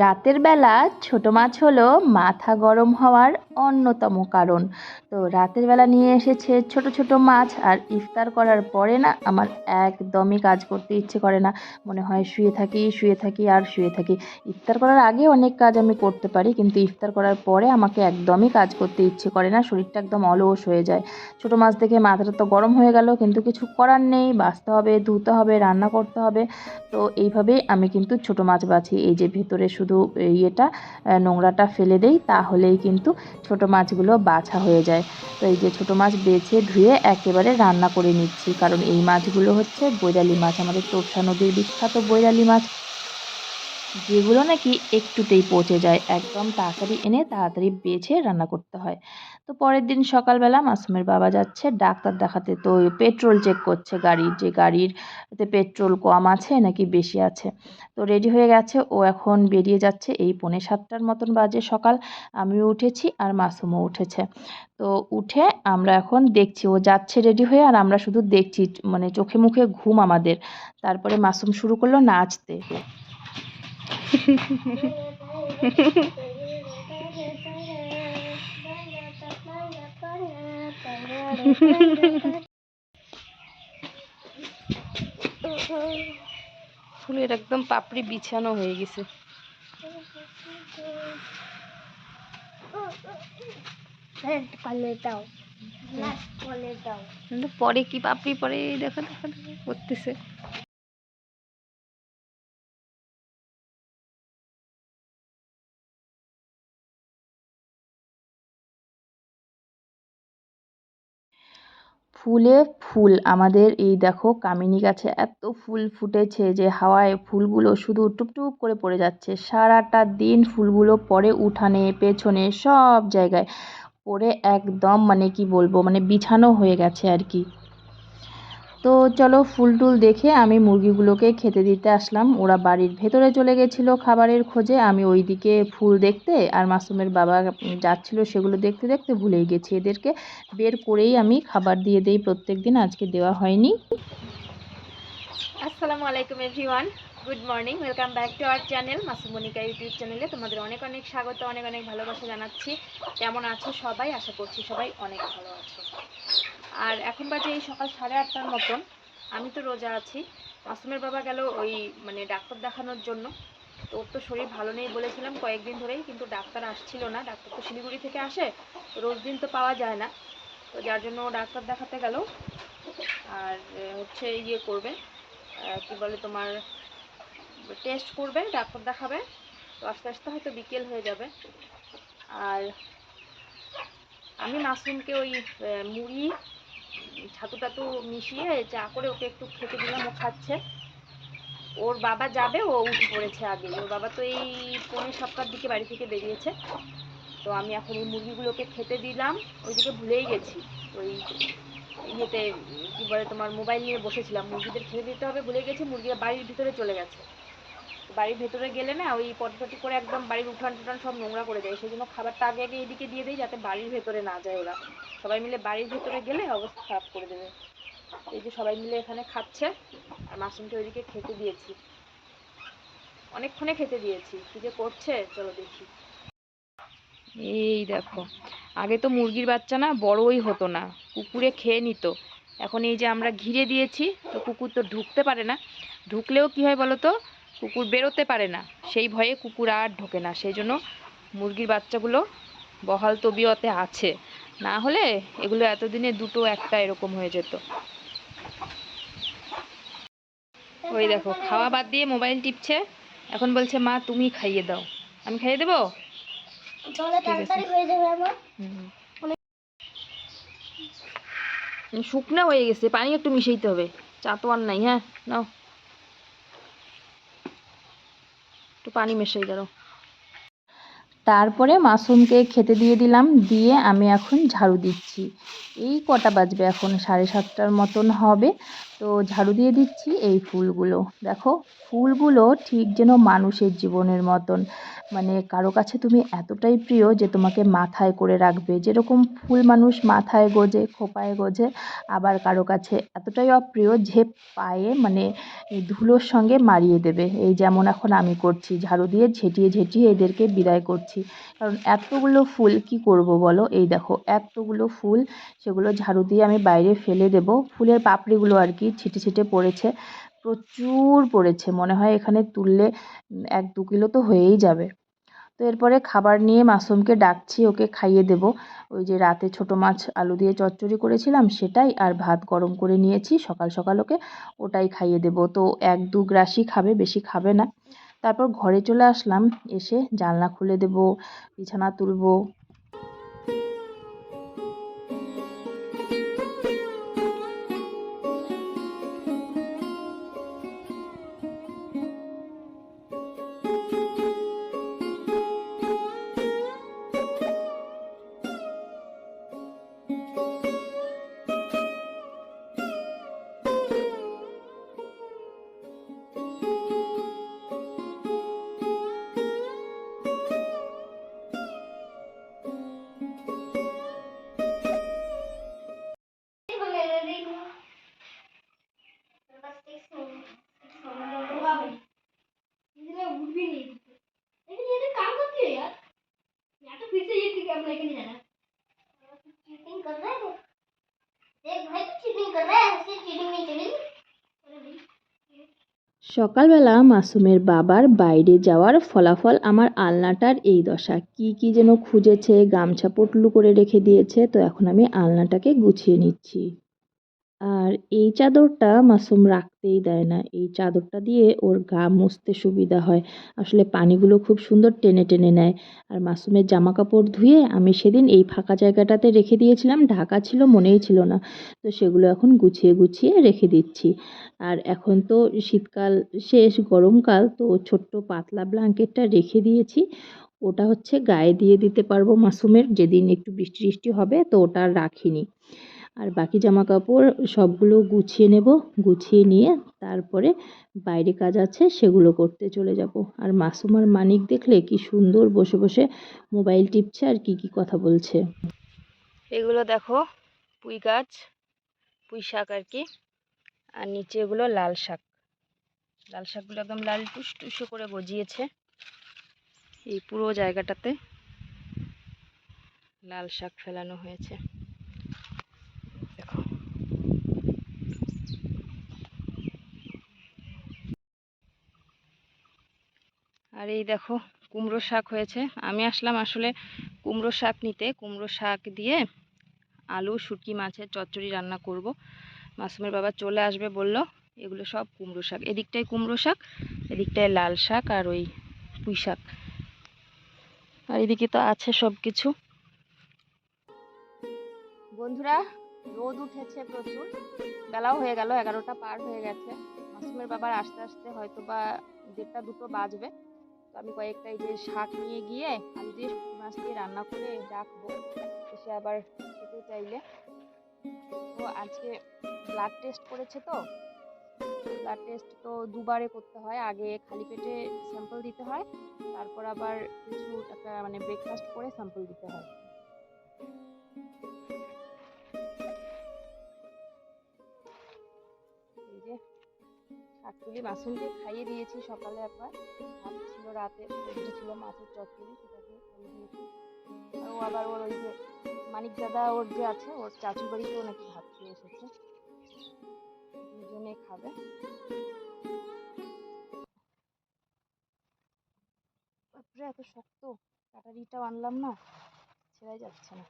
রাতের বেলা ছোট মাছ হলো মাথা গরম হওয়ার অন্যতম কারণ। তো রাতের বেলা নিয়ে এসেছে ছোট ছোট মাছ আর ইফতার করার পরে না আমার একদমই কাজ করতে ইচ্ছে করে না। মনে হয় শুয়ে থাকি শুয়ে থাকি আর শুয়ে থাকি। ইফতার করার আগে অনেক কাজ আমি করতে পারি কিন্তু ইফতার করার পরে আমাকে একদমই কাজ করতে ইচ্ছে করে না, শরীরটা একদম অলস হয়ে যায়। ছোট মাছ দেখে মাথাটা তো গরম হয়ে গেল কিন্তু কিছু করার নেই বাছতে হবে, ধুতে হবে, রান্না করতে হবে। তো এইভাবেই আমি কিন্তু ছোট মাছ বাছি। এই যে ভেতরে শুধু ইয়েটা নোংরাটা ফেলে দেই, তাহলেই কিন্তু ছোট মাছগুলো বাছা হয়ে যায়। তো এই যে ছোট মাছ বেছে ধুয়ে একেবারে রান্না করে নিচ্ছি। কারণ এই মাছগুলো হচ্ছে বৈরালি মাছ। আমাদের তোপসা নদীর বিখ্যাত বৈরালি মাছ। যেগুলো নাকি একটুতেই পচে যায়, একদম তাড়াতাড়ি এনে তাড়াতাড়ি বেছে রান্না করতে হয়। তো পরের দিন সকালবেলা মাসুমের বাবা যাচ্ছে, ডাক্তার দেখাতে। তো পেট্রোল চেক করছে গাড়ির যে গাড়ির পেট্রোল কম আছে নাকি বেশি আছে। তো রেডি হয়ে গেছে, ও এখন বেরিয়ে যাচ্ছে এই পৌনে সাতটার মতন বাজে সকাল। আমিও উঠেছি আর মাসুমও উঠেছে। তো উঠে আমরা এখন দেখছি, ও যাচ্ছে রেডি হয়ে আর আমরা শুধু দেখছি মানে চোখে মুখে ঘুম আমাদের। তারপরে মাসুম শুরু করল নাচতে। ফুলের একদম পাপড়ি বিছানো হয়ে গেছে। পরে কি পাপড়ি পরে দেখা দেখা করতেছে। ফুলে ফুল। আমাদের এই দেখো কামিনী গাছে এত ফুল ফুটেছে যে হাওয়ায় ফুলগুলো শুধু টুপটুপ করে পড়ে যাচ্ছে। সারাটা দিন ফুলগুলো পরে, উঠানে, পেছনে, সব জায়গায় পরে একদম মানে কি বলব মানে বিছানো হয়ে গেছে আর কি। তো চলো ফুল টুল দেখে আমি মুরগিগুলোকে খেতে দিতে আসলাম। ওরা বাড়ির ভেতরে চলে গেছিল খাবারের খোঁজে। আমি ওইদিকে ফুল দেখতে আর মাসুমের বাবা যাচ্ছিল সেগুলো দেখতে দেখতে ভুলেই গেছি এদেরকে। বের করেই আমি খাবার দিয়ে দেই প্রত্যেক দিন আজকে দেওয়া হয়নি। আসসালামু আলাইকুম everyone, good morning, welcome back to our channel Masumnika YouTube চ্যানেলে তোমাদের অনেক অনেক স্বাগত, অনেক অনেক ভালোবাসা জানাচ্ছি। কেমন আছো সবাই? আশা করছি সবাই অনেক ভালো আছো। আর এখন বাজে এই সকাল সাড়ে আটটার মতন। আমি তো রোজা আছি। মাসুমের বাবা গেল ওই মানে ডাক্তার দেখানোর জন্য। তো ওর তো শরীর ভালো নেই বলেছিলাম কয়েকদিন ধরেই, কিন্তু ডাক্তার আসছিল না। ডাক্তার তো শিলিগুড়ি থেকে আসে। রোজ দিন তো পাওয়া যায় না। তো যার জন্য ডাক্তার দেখাতে গেল। আর হচ্ছে ইয়ে করবে। কি বলে তোমার টেস্ট করবে, ডাক্তার দেখাবে। তো আস্তে আস্তে হয়তো বিকেল হয়ে যাবে। আর আমি মাসুমকে ওই মুড়ি ছাতু টাতু মিশিয়ে চা করে ওকে একটু খেতে দিলাম, ও খাচ্ছে। ওর বাবা যাবে, ও উঠে পড়েছে আগে। ওর বাবা তো এই পৌনে সাতটার দিকে বাড়ি থেকে বেরিয়েছে। তো আমি এখন এই মুরগিগুলোকে খেতে দিলাম। ওইদিকে ভুলেই গেছি। ওই ইয়েতে, কি বলে তোমার মোবাইল নিয়ে বসেছিলাম। মুরগিদের খেতে দিতে হবে, ভুলে গেছি, মুরগিরা বাড়ির ভিতরে চলে গেছে। বাড়ির ভেতরে গেলে না ওই পটপটি করে একদম বাড়ির উঠান টুঠান সব নোংরা করে দেয়। সেই জন্য খাবারটা আগে আগে এদিকে দিয়ে দেয় যাতে বাড়ির ভেতরে না যায় ওরা। সবাই মিলে বাড়ির ভেতরে গেলে অবস্থা খারাপ করে দেবে। এই যে সবাই মিলে এখানে খাচ্ছে, আর মাসুমকে ওইদিকে খেতে দিয়েছি। অনেকক্ষণে খেতে দিয়েছি। কি যে করছে? চলো দেখি। এই দেখো, আগে তো মুরগির বাচ্চা না বড়ই হতো না, কুকুরে খেয়ে নিত। এখন এই যে আমরা ঘিরে দিয়েছি, তো কুকুর তো ঢুকতে পারে না। ঢুকলেও কি হয় বলো তো কুকুর বেরোতে পারে না। সেই ভয়ে কুকুর আর ঢোকে না। সেই জন্য মুরগির বাচ্চাগুলো বহাল তবিয়তে আছে। না হলে এগুলো এতদিনে দুটো একটা এরকম হয়ে যেত। ওই দেখো খাওয়া বাদ দিয়ে মোবাইল টিপছে। এখন বলছে মা তুমি খাইয়ে দাও। আমি খাইয়ে দেবো। শুকনা হয়ে গেছে। পানি একটু মিশাইতে হবে। চা তো আর নাই হ্যাঁ? নাও। একটু পানি মেশাই দাও তারপরে মাসরুমকে খেতে দিয়ে দিলাম, দিয়ে আমি এখন ঝাড়ু দিচ্ছি। এই কটা বাজবে এখন? সাড়ে সাতটার মতন হবে। তো ঝাড়ু দিয়ে দিচ্ছি এই ফুলগুলো। দেখো, ফুলগুলো ঠিক যেন মানুষের জীবনের মতন। মানে কারও কাছে তুমি এতটাই প্রিয় যে তোমাকে মাথায় করে রাখবে। যেরকম ফুল মানুষ মাথায় গোজে, খোপায় গোজে, আবার কারও কাছে এতটাই অপ্রিয় যে পায়ে মানে ধুলোর সঙ্গে মারিয়ে দেবে। এই যেমন এখন আমি করছি, ঝাড়ু দিয়ে ঝেঁটিয়ে ঝেঁটিয়ে এদেরকে বিদায় করছি। কারণ এতগুলো ফুল কি করব বলো? এই দেখো, এতগুলো ফুল, সেগুলো ঝাড়ু দিয়ে আমি বাইরে ফেলে দেব। ফুলের পাপড়িগুলো আর কি ছিটে ছিটে পড়েছে। প্রচুর পড়েছে, মনে হয় এখানে তুললে এক দু কিলো তো হয়েই যাবে। তো এরপরে খাবার নিয়ে মাসুমকে ডাকছি, ওকে খাইয়ে দেব। ওই যে রাতে ছোটো মাছ আলু দিয়ে চচ্চড়ি করেছিলাম, সেটাই আর ভাত গরম করে নিয়েছি, সকাল সকাল ওকে ওটাই খাইয়ে দেব। তো এক দু গ্রাসই খাবে, বেশি খাবে না। তারপর ঘরে চলে আসলাম, এসে জানলা খুলে দেব, বিছানা তুলবো। সকালবেলা মাসুমের বাবার বাইরে যাওয়ার ফলাফল আমার আলনাটার এই দশা। কি কি যেন খুঁজেছে, গামছা পটলু করে রেখে দিয়েছে, তো এখন আমি আলনাটাকে গুছিয়ে নিচ্ছি। আর এই চাদরটা মাসুম রাখতেই দেয় না। এই চাদরটা দিয়ে ওর গা মুছতে সুবিধা হয়। আসলে পানিগুলো খুব সুন্দর টেনে টেনে নেয়। আর মাসুমের জামা কাপড় ধুয়ে আমি সেদিন এই ফাঁকা জায়গাটাতে রেখে দিয়েছিলাম। ঢাকা ছিল, মনেই ছিল না। তো সেগুলো এখন গুছিয়ে গুছিয়ে রেখে দিচ্ছি। আর এখন তো শীতকাল শেষ, গরমকাল, তো ছোট্ট পাতলা ব্ল্যাঙ্কেটটা রেখে দিয়েছি। ওটা হচ্ছে গায়ে দিয়ে দিতে পারব মাসুমের। যেদিন একটু বৃষ্টি টিষ্টি হবে, তো ওটা রাখিনি। আর বাকি জামা কাপড় সবগুলো গুছিয়ে নেব, গুছিয়ে নিয়ে তারপরে বাইরে কাজ আছে সেগুলো করতে চলে যাব। আর মাসুমার মানিক দেখলে কি সুন্দর বসে বসে মোবাইল টিপছে আর কি কি কথা বলছে। এগুলো দেখো, পুঁই গাছ, পুঁই শাক আর কি, আর নিচে এগুলো লাল শাক। লাল শাকগুলো একদম লাল টুস টুসো করে গজিয়েছে এই পুরো জায়গাটাতে। লাল শাক ফেলানো হয়েছে। আর এই দেখো, কুমড়ো শাক হয়েছে। আমি আসলাম আসলে কুমড়ো শাক নিতে। কুমড়ো শাক দিয়ে আলু, শুটকি, মাছের চচ্চড়ি রান্না করব। মাসুমের বাবা চলে আসবে বলল, এগুলো সব কুমড়ো শাক। এদিকটায় কুমড়ো শাক, এদিকটায় লাল শাক আর ওই পুঁই শাক। আর এদিকে তো আছে সব কিছু বন্ধুরা, রোদ উঠেছে প্রচুর। বেলাও হয়ে গেল, এগারোটা পার হয়ে গেছে। মাসুমের বাবার আসতে আসতে হয়তো বা দেড়টা দুটো বাজবে। তো আমি কয়েকটা এই যে শাক নিয়ে গিয়ে দিয়ে শুকনো মাছ দিয়ে রান্না করে রাখব, এসে আবার খেতে চাইলে। তো আজকে ব্লাড টেস্ট করেছে তো ব্লাড টেস্ট তো দুবারে করতে হয়। আগে খালি পেটে স্যাম্পল দিতে হয়, তারপর আবার কিছু একটা মানে ব্রেকফাস্ট করে স্যাম্পল দিতে হয়। যে শাকতুলি মাসুমকে খাইয়ে দিয়েছি সকালে একবার। ছিল রাতে সবজি ছিল মাছের চচ্চড়ি, সেটাকে খাইয়ে দিয়েছি। ও আবার ওর ওই যে মানিক দাদা ওর যে আছে, ওর চাচুর বাড়িতেও নাকি ভাত খেয়ে এসেছে। দুজনে খাবে। বাপরে, এত শক্ত। কাটারিটাও আনলাম না, ছেড়াই যাচ্ছে না।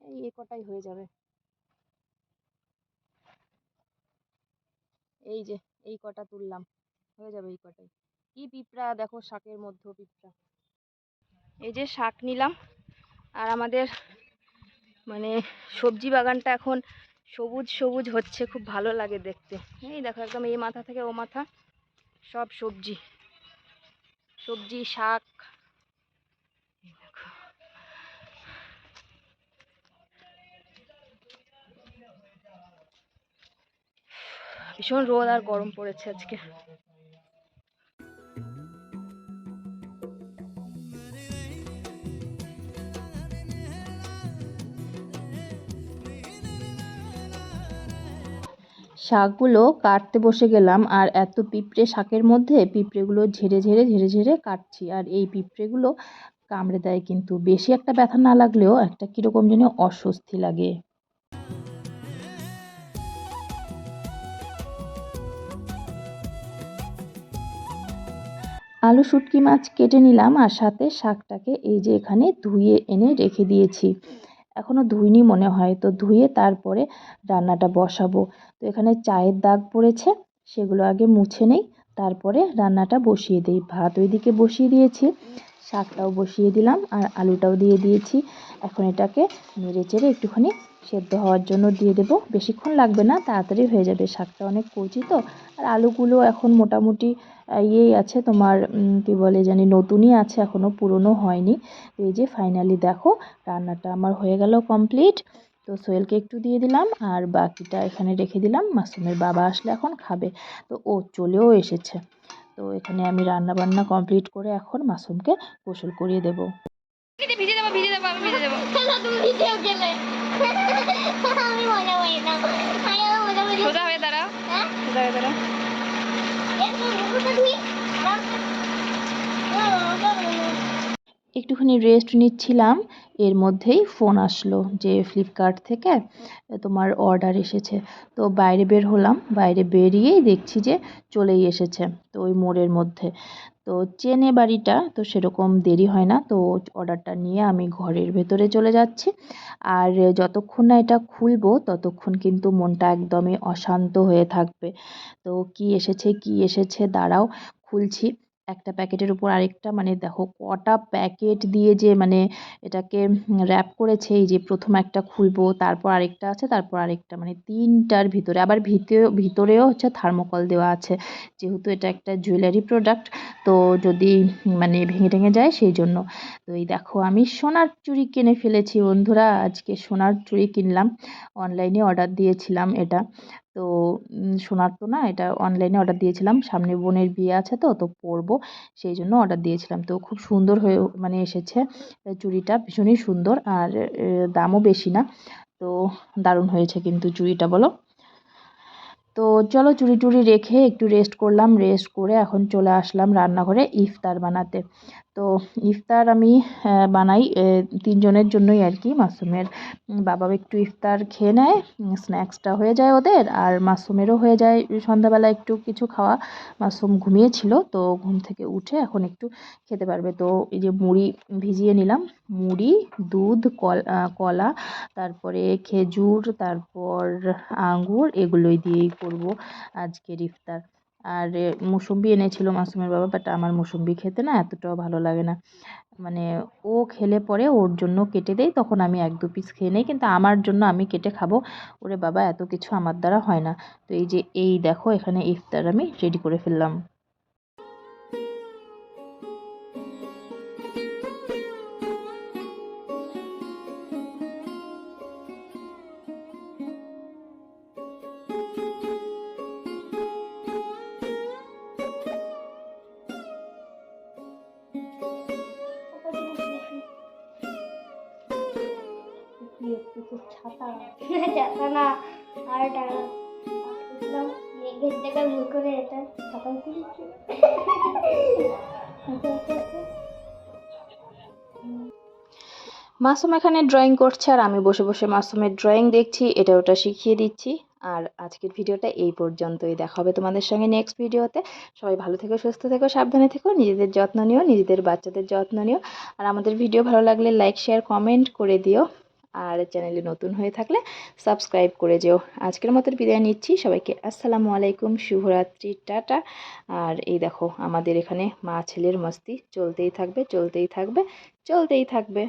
এই এ কটাই হয়ে যাবে। এই যে, এই কটা তুললাম। হয়ে যাবে এই কটাই। কি পিঁপড়া, দেখো শাকের মধ্যেও পিঁপড়া। এই যে শাক নিলাম, আর আমাদের মানে সবজি বাগানটা এখন সবুজ সবুজ হচ্ছে, খুব ভালো লাগে দেখতে। এই দেখো, একদম এই মাথা থেকে ও মাথা, সব সবজি। সবজি, শাক ভীষণ রোদ আর গরম পড়েছে আজকে। শাকগুলো কাটতে বসে গেলাম আর এত পিঁপড়ে শাকের মধ্যে পিঁপড়েগুলো ঝেড়ে ঝেড়ে ঝেড়ে ঝেড়ে কাটছি আর এই পিঁপড়েগুলো কামড়ে দেয় কিন্তু। বেশি একটা ব্যথা না লাগলেও একটা কীরকম যেন অস্বস্তি লাগে। আলু শুটকি মাছ কেটে নিলাম আর সাথে শাকটাকে এই যে এখানে ধুয়ে এনে রেখে দিয়েছি। এখনও ধুইনি মনে হয়, তো ধুয়ে তারপরে রান্নাটা বসাবো। তো এখানে চায়ের দাগ পড়েছে, সেগুলো আগে মুছে নেই, তারপরে রান্নাটা বসিয়ে দিই। ভাত ওইদিকে বসিয়ে দিয়েছি, শাকটাও বসিয়ে দিলাম আর আলুটাও দিয়ে দিয়েছি। এখন এটাকে নেড়ে চেড়ে একটুখানি সেদ্ধ হওয়ার জন্য দিয়ে দেবো। বেশিক্ষণ লাগবে না, তাড়াতাড়ি হয়ে যাবে। শাকটা অনেক কচি তো। আর আলুগুলো এখন মোটামুটি ইয়েই আছে তোমার কী বলে জানি, নতুনই আছে এখনও পুরনো হয়নি। এই যে ফাইনালি দেখো, রান্নাটা আমার হয়ে গেল কমপ্লিট তো সোহেলকে একটু দিয়ে দিলাম, আর বাকিটা এখানে রেখে দিলাম। মাসুমের বাবা আসলে এখন খাবে। তো ও চলেও এসেছে। তো এখানে আমি রান্না বান্না কমপ্লিট করে এখন মাসুমকে গোসল করিয়ে দেবো। ভিজে দেবো ভিজে দেবো ভিজে দেবো। তুমি গেলে আমি না সোজা হয়ে দাঁড়াও হ্যাঁ সোজা হয়ে দাঁড়াও একটুখানি রেস্ট নিচ্ছিলাম। এর মধ্যেই ফোন আসলো যে ফ্লিপকার্ট থেকে তোমার অর্ডার এসেছে। তো বাইরে বের হলাম। বাইরে বেরিয়েই দেখছি যে চলেই এসেছে। তো ওই মোড়ের মধ্যে। তো চেনে বাড়িটা, তো সেরকম দেরি হয় না। তো অর্ডারটা নিয়ে আমি ঘরের ভেতরে চলে যাচ্ছি। আর যতক্ষণ না এটা খুলবো, ততক্ষণ কিন্তু মনটা একদমই অশান্ত হয়ে থাকবে। তো কি এসেছে কি এসেছে, দাঁড়াও, খুলছি। একটা প্যাকেটের উপর আরেকটা মানে দেখো কটা প্যাকেট দিয়ে যে মানে এটাকে র্যাপ করেছে, এই যে প্রথম একটা খুলবো, তারপর আরেকটা আছে, তারপর আরেকটা মানে তিনটার ভিতরে। আবার ভিতরে ভিতরেও হচ্ছে থার্মোকল দেওয়া আছে, যেহেতু এটা একটা জুয়েলারি প্রোডাক্ট তো যদি মানে ভেঙে টেঙে যায় সেই জন্য। তো এই দেখো আমি সোনার চুড়ি কিনে ফেলেছি বন্ধুরা, আজকে সোনার চুড়ি কিনলাম অনলাইনে অর্ডার দিয়েছিলাম এটা। তো সোনার তো না, এটা অনলাইনে অর্ডার দিয়েছিলাম। সামনে বোনের বিয়ে আছে তো তো পরবো, সেই জন্য অর্ডার দিয়েছিলাম। তো খুব সুন্দর হয়ে মানে এসেছে চুড়িটা ভীষণই সুন্দর, আর দামও বেশি না। তো দারুণ হয়েছে কিন্তু চুড়িটা, বলো? তো চলো চুড়ি টুড়ি রেখে একটু রেস্ট করলাম রেস্ট করে এখন চলে আসলাম রান্নাঘরে ইফতার বানাতে। তো ইফতার আমি বানাই তিনজনের জন্যই আর কি। মাসুমের বাবাও একটু ইফতার খেয়ে নেয় স্ন্যাক্সটা হয়ে যায় ওদের, আর মাসুমেরও হয়ে যায় সন্ধ্যাবেলা একটু কিছু খাওয়া। মাসুম ঘুমিয়েছিল, তো ঘুম থেকে উঠে এখন একটু খেতে পারবে। তো এই যে মুড়ি ভিজিয়ে নিলাম, মুড়ি, দুধ, কল কলা, তারপরে খেজুর, তারপর আঙ্গুর, এগুলোই দিয়েই করব আজকের ইফতার। আর মুসম্বি এনেছিল মাসুমের বাবা বাট আমার মুসম্বি খেতে না এতটাও ভালো লাগে না। মানে ও খেলে পরে ওর জন্য কেটে দেয় তখন আমি এক দু পিস খেয়ে নেই, কিন্তু আমার জন্য আমি কেটে খাব। ওরে বাবা, এত কিছু আমার দ্বারা হয় না। তো এই যে, এই দেখো এখানে ইফতার আমি রেডি করে ফেললাম। ছাতা। ছাতা না, আর ভুল করে এটা ছাতা মাসুম এখানে ড্রয়িং করছে আর আমি বসে বসে মাসুমের ড্রয়িং দেখছি, এটা ওটা শিখিয়ে দিচ্ছি। আর আজকের ভিডিওটা এই পর্যন্তই। দেখা হবে তোমাদের সঙ্গে নেক্সট ভিডিওতে। সবাই ভালো থেকো, সুস্থ থেকো, সাবধানে থেকো, নিজেদের যত্ন নিও, নিজেদের বাচ্চাদের যত্ন নিও। আর আমাদের ভিডিও ভালো লাগলে লাইক শেয়ার কমেন্ট করে দিও। আর চ্যানেলে নতুন হয়ে থাকলে সাবস্ক্রাইব করে যেও। আজকের মতো বিদায় নিচ্ছি। সবাইকে আসসালামু আলাইকুম, শুভরাত্রি, টাটা। আর এই দেখো, আমাদের এখানে মা ছেলের মস্তি চলতেই থাকবে চলতেই থাকবে চলতেই থাকবে।